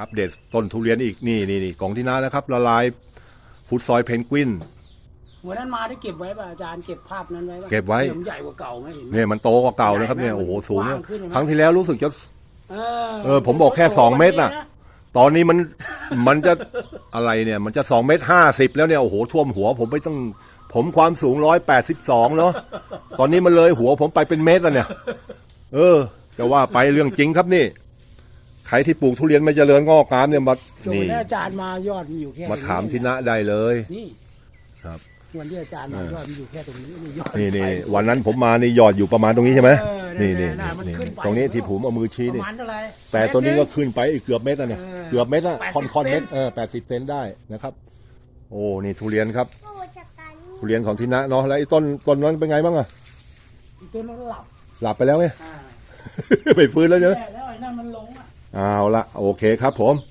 อัปเดตต้นทุเรียนอีกนี่นี่นี่กล่องที่น้านะครับ ละลายฟุตซอยเพนกวินวันนั้นมาได้เก็บไว้ป่ะอาจารย์เก็บภาพนั้นไว้ป่ะเก็บไว้ดี๋ยมันใหญ่กว่าเก่าไหมเห็นไหมเนี่ยมันโตกว่าเก่านะครับเนี่ยใหญ่มากโอ้โหสูงกนะว้างขึ้นใช่ไหมครั้งที่แล้วรู้สึกจะเอเออ ผมบอกแค่สองเมตรน่ะ ตอนนี้มันมันจะอะไรเนี่ย มันจะสองเมตรห้าสิบแล้วเนี่ยโอ้โหท่วมหัว ผมไม่ต้องผมความสูงร้อยแปดสิบสองเนาะตอนนี้มันเลยหัวผมไปเป็นเมตรแล้วเนี่ย เออจะว่าไปเรื่องจริงครับนี่ ใครที่ปลูกทุเรียนไม่เจริญงอกงามเนี่ยมานี่นี่อาจารย์มายอดมันอยู่แค่มาถามตรงที่นะได้เลยนี่ครับวันที่อาจารย์มายอดมันอยู่แค่ตรงนี้นี่ยอดนี่นี่ไปวันนั้นผมมานี่ยอดอยู่ประมาณตรงนี้ใช่ไหมเออนี่นี่นี่น่ะมันนี่ขึ้นไปตรงนี้ที่ผมเอามือชี้ประนี่มาณเท่าไหร่แต่ตัวนี้ก็เมตรขึ้นไปอีกเกือบเมตรแล้วเนี่ยเออเกือบเมตรอะ80ค่อนค่อนเมตรเซนเออแปดสิบเซนได้นะครับ โอ้นี่ทุเรียนครับโอ้จากการทุเรียนของที่นะเนาะแล้วไอ้ต้นต้นนั้นเป็นไงบ้างอะอีกตัวนั้นหลับหลับไปแล้วไงอ่าไปฟื้นแล้วเนอะแย่แล้วไอ้นั่นมันลงอะ เอาละโอเคครับผม